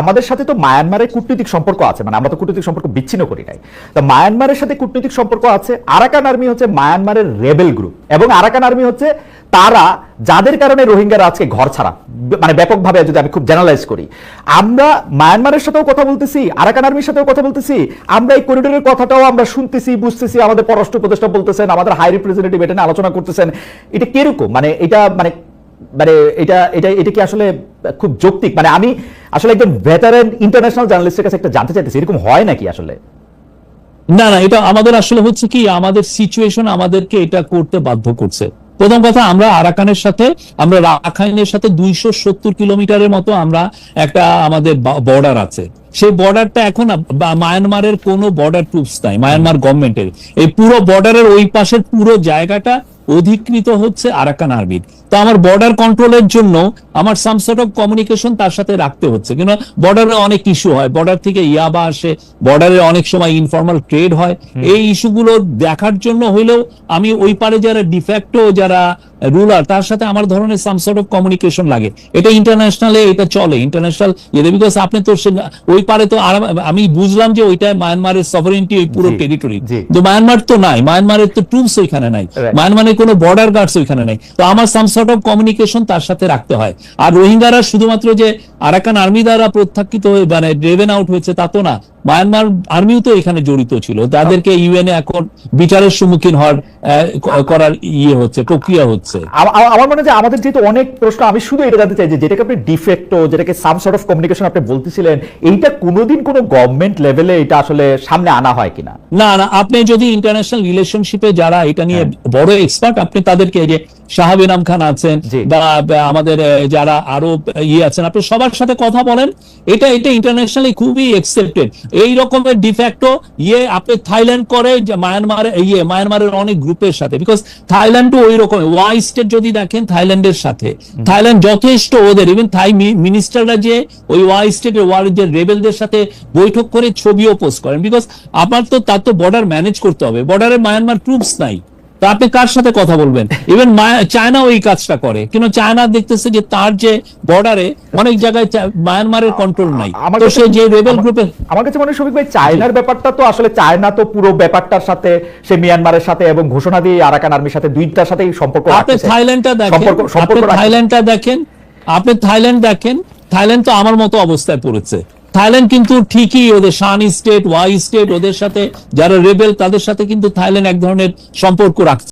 আমাদের সাথে তো মায়ানমারের কূটনৈতিক সম্পর্ক আছে মানে আমরা তো কূটনৈতিক সম্পর্ক বিচ্ছিন্ন করি নাই। তো মায়ানমারের সাথে কূটনৈতিক সম্পর্ক আছে, আরাকান আর্মি হচ্ছে মায়ানমারের রেবেল গ্রুপ এবং আরাকান আর্মি হচ্ছে তারা, যাদের কারণে রোহিঙ্গারা আজকে ঘর ছাড়া মানে ব্যাপকভাবে যদি আমি খুব জেনারেলাইজ করি, আমরা মায়ানমারের সাথেও কথা বলতেছি, আরাকান আর্মির সাথেও কথা বলতেছি, আমরা এই করিডোরের কথাটাও আমরা শুনতেছি, বুঝতেছি, আমাদের পররাষ্ট্র উপদেষ্টা বলতেছেন, আমাদের হাই রিপ্রেজেন্টেটিভ এটা নিয়ে আলোচনা করতেছেন। এটা কীরকম? মানে এটা মানে মানে এটা এটা এটা কি আসলে খুব যৌক্তিক। মানে আমি আসলে একজন ভেটারেন ইন্টারন্যাশনাল জার্নালিস্টের কাছে একটা জানতে চাইতেছি, এরকম হয় নাকি আসলে? না না, এটা আমাদের আসলে হচ্ছে কি, আমাদের সিচুয়েশন আমাদেরকে এটা করতে বাধ্য করছে। প্রথম কথা, আমরা আরাকানের সাথে, আমরা রাখাইনের সাথে দুইশো সত্তর কিলোমিটারের মতো আমরা একটা আমাদের বর্ডার আছে। সেই বর্ডারটা এখন মায়ানমারের কোনো বর্ডার ট্রুপস নাই, মায়ানমার গভর্নমেন্টের এই পুরো বর্ডারের ওই পাশের পুরো জায়গাটা অধিকৃত হচ্ছে আরাকান আর্মির তো আমার বর্ডার কন্ট্রোলের জন্য আমার সাম সর্ট অফ কমিউনিকেশন তার সাথে রাখতে হচ্ছে। কিন্তু বর্ডারে অনেক ইস্যু হয়। বর্ডার থেকে ইয়াবা আসে। বর্ডারে অনেক সময় ইনফর্মাল ট্রেড হয়। এই ইস্যুগুলো দেখার জন্য হইলেও আমি ওই পারে যারা ডিফ্যাক্টো যারা রুলার তার সাথে আমার ধরনের সাম সর্ট অফ কমিউনিকেশন লাগে। এটা ইন্টারন্যাশনালে এটা চলে। ইন্টারন্যাশনাল ইয়ে বিকজ আপনি তো ওই পারে তো আমি বুঝলাম যে ওইটা মায়ানমারের সভারেন্টি ওই পুরো টেরিটরি তো মায়ানমার তো নাই। মায়ানমারের তো ট্রুপস ওইখানে নাই। মায়ানমারের কোনো বর্ডার গার্ডস ওইখানে নাই। তো আমার সাম সর্ট অফ কমিউনিকেশন তার সাথে রাখতে হয়। আর রোহিঙ্গারা শুধুমাত্র যে আরাকান আর্মি দ্বারা প্রত্যাখ্যিত হয়ে মানে ড্রেভেন আউট হয়েছে তা তো না। মায়ানমার আর্মিও তো এখানে জড়িত ছিল। তাদেরকে ইউএনএ এখন বিচারের সম্মুখীন হওয়ার করার ইয়ে হচ্ছে প্রক্রিয়া হচ্ছে। আ- আ- আমার মনে হয় যে আমাদের যেহেতু অনেক প্রশ্ন আমি শুধু এটা জানতে চাই যে যেটাকে আপনি ডিফেক্টো যেটাকে সাম সর্ট অফ কমিউনিকেশন আপনি বলতেছিলেন এইটা কোনোদিন কোনো গভর্নমেন্ট লেভেলে এটা আসলে সামনে আনা হয় কিনা? না না আপনি যদি ইন্টারন্যাশনাল রিলেশনশিপে যারা এটা নিয়ে বড় এক্সপার্ট আপনি তাদেরকে এই যে শাহাব ইনাম খান আছেন। বা আমাদের যারা আরও ইয়ে আছেন আপনি সবার সাথে কথা বলেন এটা এটা ইন্টারন্যাশনালি খুবই একসেপ্টেড এই রকমের ডিফ্যাক্টো ইয়ে আপনি থাইল্যান্ড করে যে মায়ানমার ইয়ে মায়ানমারের অনেক গ্রুপের সাথে বিকজ থাইল্যান্ডও ওই রকম ওয়াই স্টেট যদি দেখেন থাইল্যান্ডের সাথে থাইল্যান্ড যথেষ্ট ওদের ইভেন থাই মিনিস্টাররা যে ওই ওয়াই স্টেটের ওয়ার যে রেবেলদের সাথে বৈঠক করে ছবিও পোস্ট করেন বিকজ আপনার তো তার তো বর্ডার ম্যানেজ করতে হবে বর্ডারে মায়ানমার ট্রুপস নাই। তো আপনি কার সাথে কথা বলবেন? ইভেন চায়না ওই কাজটা করে। কিন্তু চায়না দেখতেছে যে তার যে বর্ডারে অনেক জায়গায় মায়ানমারের কন্ট্রোল নাই। তো সে যে রেবেল গ্রুপে আমার কাছে মনে হয় ভাই চায়নার ব্যাপারটা তো আসলে চায়না তো পুরো ব্যাপারটার সাথে সে মিয়ানমারের সাথে এবং ঘোষণা দিয়ে আরাকান আর্মির সাথে দুইটার সাথেই সম্পর্ক আপনি। থাইল্যান্ডটা দেখেন সম্পর্ক আপনি থাইল্যান্ডটা দেখেন আপনি থাইল্যান্ড দেখেন থাইল্যান্ড তো আমার মতো অবস্থায় পড়েছে। থাইল্যান্ড কিন্তু ঠিকই ওদের সান স্টেট, ওয়াই স্টেট, ওদের সাথে যারা রেবেল তাদের সাথে কিন্তু থাইল্যান্ড এক ধরনের সম্পর্ক রাখছে।